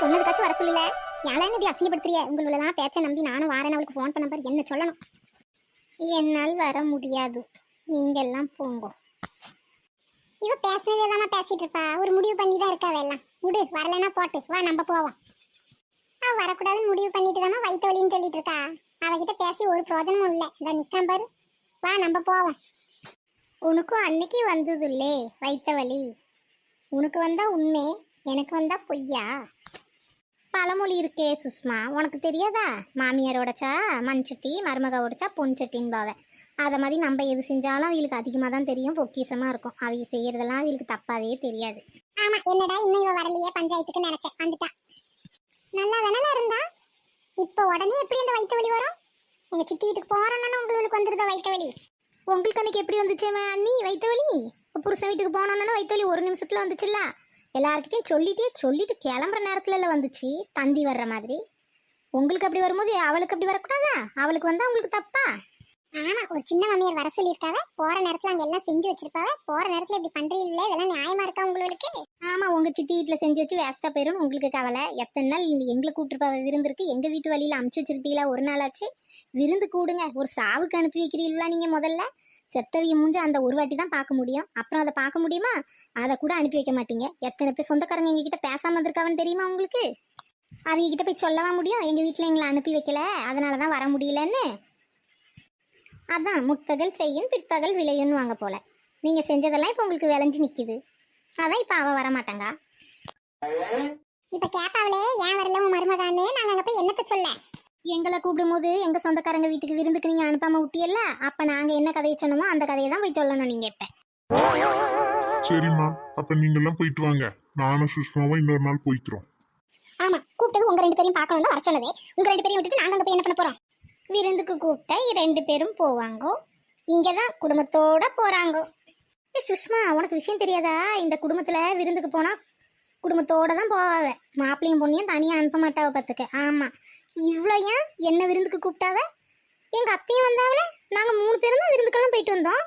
சொன்னதுக்காச்சும் வர சொல்லல. யாரும் இப்படி அசிங்கப்படுத்துறிய? உங்களெல்லாம் பேச்ச நம்பி நானும் வாரேன். அவளுக்கு ஃபோன் பண்ண பாரு என்ன சொல்லணும்? என்னால் வர முடியாது. நீங்கள் எல்லாம் போங்க. இவ பேசுனதே தான் பேசிட்டு இருப்பா. ஒரு முடிவு பண்ணி தான் இருக்கா எல்லாம். விடு வரலன்னா போட்டு. வா நம்ம போவோம். அவ வரக்கூடாதுன்னு முடிவு பண்ணிட்டு தானே வயிற்று வலின்னு சொல்லிட்டு இருக்கா. அவகிட்ட பேசி ஒரு பிரோஜனமும் இல்லை. இதை நிற்காம பாரு. வா நம்ம போவோம். உனக்கும் அன்னைக்கு வந்ததுல்லே வயிற்று வலி. உனக்கு வந்தா உண்மை எனக்கு வந்தா பொய்யா? பழமொழி இருக்கே சுஷ்மா. உனக்கு தெரியாதா? மாமியார் உடைச்சா மண் சட்டி மருமக உடைச்சா பொன் சட்டின்னு பாவ. அதை மாதிரி நம்ம எது செஞ்சாலும் அவங்களுக்கு அதிகமாக தான் தெரியும் பொக்கிஷமாக இருக்கும். அவங்க செய்யறதெல்லாம் அவங்களுக்கு தப்பாவே தெரியாது. ஆமா என்னடா இன்னும் இவ வரலையே பஞ்சாயத்துக்கு நினைச்சேன். வந்துட்டா. நல்லா தானே இருந்தா. இப்போ உடனே எப்படி அந்த வயிற்று வலி வரும்? எங்க சித்தி வீட்டுக்கு போறோம்னா உங்களுக்கு வந்துருதா வயிற்று வலி? உங்களுக்கு அன்னைக்கு எப்படி வந்துச்சு அண்ணி வயிற்று வலி? புருஷன் வீட்டுக்கு போனோன்னா வயிற்று வலி ஒரு நிமிஷத்துல வந்துச்சுல்ல? எல்லார்கிட்டையும் சொல்லிட்டே சொல்லிட்டு கிளம்புற நேரத்துல எல்லாம் வந்துச்சு தந்தி வர்ற மாதிரி. உங்களுக்கு அப்படி வரும்போது அவளுக்கு அப்படி வரக்கூடாதா? அவளுக்கு வந்தா உங்களுக்கு தப்பா? ஆமா ஒரு சின்ன மாமியார் வர சொல்லியிருக்காவ போற நேரத்துல அங்க எல்லாம் செஞ்சு வச்சிருப்பாவ போற நேரத்துல இப்படி பண்றீங்களே இதெல்லாம் நியாயமா இருக்கா உங்களுக்கு? ஆமா உங்க சித்தி வீட்டுல செஞ்சு வச்சு வேஸ்டா போயிரும் உங்களுக்கு கவலை. எத்தனை நாள் எங்களை கூட்டிருப்பாவ விருந்திருக்கு எங்க வீட்டு வழியில அமுச்சு வச்சிருப்பீங்களா? ஒரு நாளாச்சு விருந்து கூடுங்க. ஒரு சாவுக்கு அனுப்பி வைக்கிறீங்களா நீங்க முதல்ல? செத்தவிய மூஞ்ச அந்த ஒரு வாட்டி தான் பார்க்க முடியும். அப்புறம் அதை பார்க்க முடியுமா? அதை கூட அனுப்பி வைக்க மாட்டீங்க. எத்தனை பேர் சொந்தக்காரங்க எங்ககிட்ட பேசாம இருந்திருக்காவன்னு தெரியுமா உங்களுக்கு? அவங்க கிட்ட போய் சொல்லவா முடியும்? எங்க வீட்டில் எங்களை அனுப்பி வைக்கல. அதனால தான் வர முடியலன்னு. அதான் முற்பகல் செய்யும் பிற்பகல் விளையும்னு வாங்க போல. நீங்க செஞ்சதெல்லாம் இப்போ உங்களுக்கு விளைஞ்சு நிக்குது. அதான் இப்போ அவ வர மாட்டாங்க இப்ப கேப்பாவளே ஏன் வரல உன் மருமகான்னு? நாங்க அங்க போய் என்னத்த சொல்ல? எங்களை கூப்பிடும்போது எங்க சொந்தக்காரங்க வீட்டுக்கு விருந்துக்கு நீங்க அனுப்பாம விட்டியல்ல? அப்ப நாங்க என்ன கதையை சொன்னோமோ அந்த கதையை தான் போய் சொல்லணும் நீங்க இப்ப. சரிம்மா. அப்ப நீங்க எல்லாம் போயிட்டு வாங்க. நானும் சுஷ்மாவும் இன்னொரு நாள் போய்க்கிறோம் ஆமா கூப்பிட்டது உங்க ரெண்டு பேரையும் பார்க்கணும் தான் வர சொன்னதே. உங்க ரெண்டு பேரையும் விட்டுட்டு நாங்க அங்க போய் என்ன பண்ண போறோம்? விருந்துக்கு கூப்பிட்டா ரெண்டு பேரும் போவாங்கோ. இங்க தான் குடும்பத்தோட போறாங்கோ. ஏ சுஷ்மா உனக்கு விஷயம் தெரியாதா? இந்த குடும்பத்துல விருந்துக்கு போனா குடும்பத்தோட தான் போவாவ மாப்பிள்ளையும் பொண்ணையும் தனியா அனுப்ப மாட்டாவ பத்துக்க. ஆமா. இவ்வளோ ஏன் என்ன விருந்துக்கு கூப்பிட்டாவ? எங்கள் அத்தையும் வந்தாவல நாங்கள் மூணு பேரும் தான் விருந்துக்கெல்லாம் போயிட்டு வந்தோம்.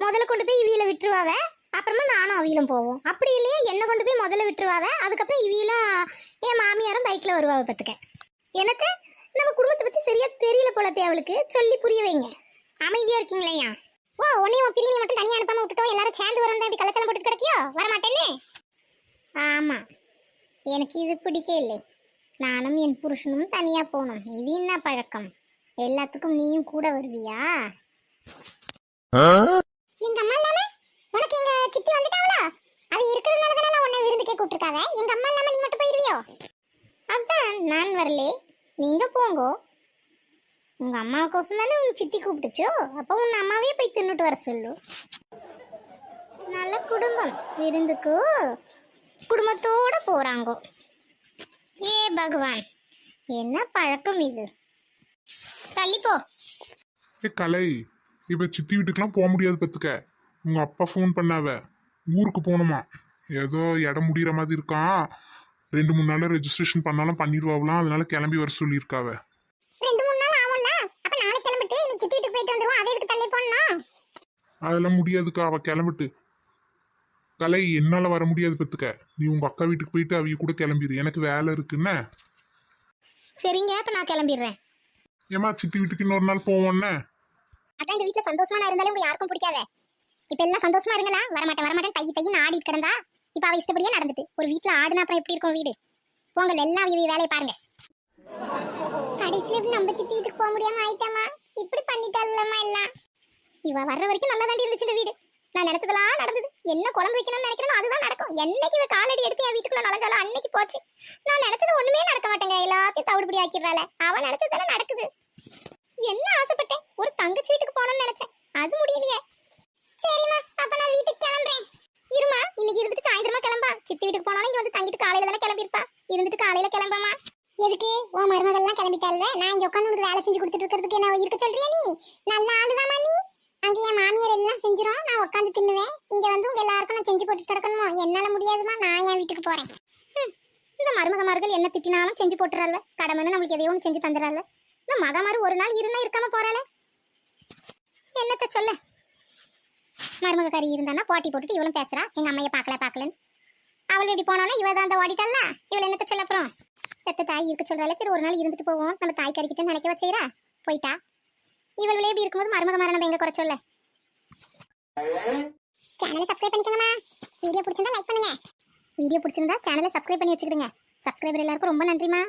முதல்ல கொண்டு போய் இவியில விட்டுருவாவ அப்புறமா நானும் அவியிலும் போவோம். அப்படி இல்லையா என்ன கொண்டு போய் முதல்ல விட்டுருவாவ அதுக்கப்புறம் இவியிலும் என் மாமியாரும் பைக்கில் வருவாவ பார்த்துக்க எனக்கு நம்ம குடும்பத்தை பற்றி சரியாக தெரியல போல அவளுக்கு. சொல்லி புரிய வைங்க. அமைதியாக இருக்கீங்களேயா ஓ உன்னையும் பிரிவினை மட்டும் தனியாக அனுப்பாமல் விட்டுட்டோம். எல்லாரும் சேர்ந்து வரோம் இப்படி கலச்சலம் போட்டு கிடைக்கியோ? வர ஆமாம் எனக்கு இது பிடிக்க இல்லை. நானும் என் புருஷனும் தனியா போகணும் இது என்ன பழக்கம்? எல்லாத்துக்கும் நீயும் கூட வருவியா? எங்க அம்மா இல்லாம? உனக்கு எங்க சித்தி வந்துட்டாங்களா அவ இருக்கிறதுனால தானே உன்னை விருந்துக்கே கூப்பிட்டுருக்காவ எங்க அம்மா இல்லாம நீ மட்டும் போயிருவியோ? அதான் நான் வரலே. நீங்க போங்கோ. உங்க அம்மாவுக்கோசம் தானே உன் சித்தி கூப்பிட்டுச்சோ? அப்போ உன் அம்மாவே போய் தின்னுட்டு வர சொல்லு. நல்ல குடும்பம் விருந்துக்கு. குடும்பத்தோட போறாங்கோ. ஏ பகவான் என்ன பழக்கம் இது? தள்ளிப்போ ஏ கலை இப்ப சித்தி வீட்டுக்கெல்லாம் போக முடியாது பத்துக்க உங்க அப்பா ஃபோன் பண்ணாவ. ஊருக்கு போகணுமா? ஏதோ இடம் முடிகிற மாதிரி இருக்கான் ரெண்டு மூணு நாள்ல ரெஜிஸ்ட்ரேஷன் பண்ணாலும் பண்ணிடுவாங்களாம் அதனால கிளம்பி வர சொல்லியிருக்காவ. ரெண்டு மூணு நாள் ஆகும்ல? அப்ப நாளைக்கு கிளம்பிட்டு நீ சித்தி வீட்டுக்கு போயிட்டு வந்துருவோம். அதே இதுக்கு தள்ளி போடணும். அதெல்லாம் முடியாதுக்கா. அவ கிளம்பிட்டு. கலை என்னால வர முடியாது பத்துக்க. நீ உங்க அக்கா வீட்டுக்கு போயிட்டு அவங்க கூட கிளம்பிடு எனக்கு வேலை இருக்குன்னு? சரிங்க அப்ப நான் கிளம்பிடுறேன். ஏமா சித்தி வீட்டுக்கு இன்னொரு நாள் போவோன்னே? அதான் இந்த வீட்ல சந்தோஷமா நான் இருந்தாலும் உங்க யாருக்கும் பிடிக்காத. இப்ப எல்லாம் சந்தோஷமா இருங்களா வரமாட்டேன் வரமாட்டேன். தை தைன்னு ஆடிட்டு கிடந்தா இப்ப அவ இஷ்டப்படியே நடந்துட்டு. ஒரு வீட்ல ஆடுனா அப்புறம் எப்படி இருக்கும் வீடு? போங்க எல்லாம் இவ வேலையை பாருங்க. கடைசியில நம்ம சித்தி வீட்டுக்கு போக முடியாம ஆயிட்டாமா இப்படி பண்ணிட்டாள்லம்மா எல்லாம். இவ வர்ற வரைக்கும் நல்லா தாண்டி இருந்துச்சு இந்த வீடு. நான் நினைச்சதெல்லாம் நடந்தது. என்ன குழம்பு வைக்கணும்னு நினைக்கிறேன் அதுதான் நடக்கும். என்னைக்கு இவ காலடி எடுத்து என் வீட்டுக்குள்ள நுழைஞ்சாலும் அன்னைக்கு போச்சு. நான் நினைச்சது ஒண்ணுமே நடக்க மாட்டேங்க. எல்லாத்தையும் தவிடுபடி ஆக்கிடுறாள. அவன் நினைச்சது தானே நடக்குது. என்ன ஆசைப்பட்டேன்? ஒரு தங்கச்சி வீட்டுக்கு போகணும்னு நினைச்சேன். அது முடியலையே. சரிம்மா அப்ப நான் வீட்டுக்கு கிளம்புறேன். இருமா இன்னைக்கு இருந்துட்டு சாயந்தரமா கிளம்பா. சித்தி வீட்டுக்கு போனாலும் இங்க வந்து தங்கிட்டு காலையில தானே கிளம்பிருப்பா இருந்துட்டு காலையில கிளம்பாமா? எதுக்கு? உன் மருமகள்லாம் கிளம்பிட்டாள்வே நான் இங்க உட்காந்து உனக்கு வேலை செஞ்சு கொடுத்துட்டு இருக்கிறதுக்கு என்ன இருக்க சொல்றியா நீ? நல்ல ஆளுதாமா நீ. அங்கே என் மாமியார் எல்லாம் செஞ்சிரும். நான் உட்காந்து தின்னுவேன். இங்க வந்து உங்க எல்லாருக்கும் நான் செஞ்சு போட்டு கிடக்கணுமோ? என்னால முடியாதுமா நான் என் வீட்டுக்கு போறேன். இந்த மருமகமார்கள் என்ன திட்டினாலும் செஞ்சு போட்டுறாள் கடமைன்னு நம்மளுக்கு எதையோ ஒன்று செஞ்சு தந்துடுறாள் இந்த மகமாரு ஒரு நாள் இருனா இருக்காம போறாளே. என்னத்த சொல்ல? மருமக கறி இருந்தானா போட்டி போட்டுட்டு இவளும் பேசுறா. எங்க அம்மையை பார்க்கல பார்க்கலன்னு. அவள் இப்படி போனாலும் இவ தான் அந்த ஓடிட்டல்ல இவள் என்னத்த சொல்ல அப்புறம் பெத்த தாய் இருக்க சொல்றாள் சரி ஒரு நாள் இருந்துட்டு போவோம். நம்ம தாய் கறிக்கிட்ட நினைக்க வச்சுக்கிறா போயிட்டா? இவளே இப்படி இருக்கும்போது மருமக நம்ம எங்க குறை சொல்ல? சேனலை சப்ஸ்கிரைப் பண்ணிக்கோங்கம்மா. வீடியோ பிடிச்சிருந்தா லைக் பண்ணுங்க. வீடியோ பிடிச்சிருந்தா சேனலை சப்ஸ்கிரைப் பண்ணி வச்சுக்கிடுங்க. சப்ஸ்கிரைபர் எல்லாருக்கும் ரொம்ப நன்றிம்மா.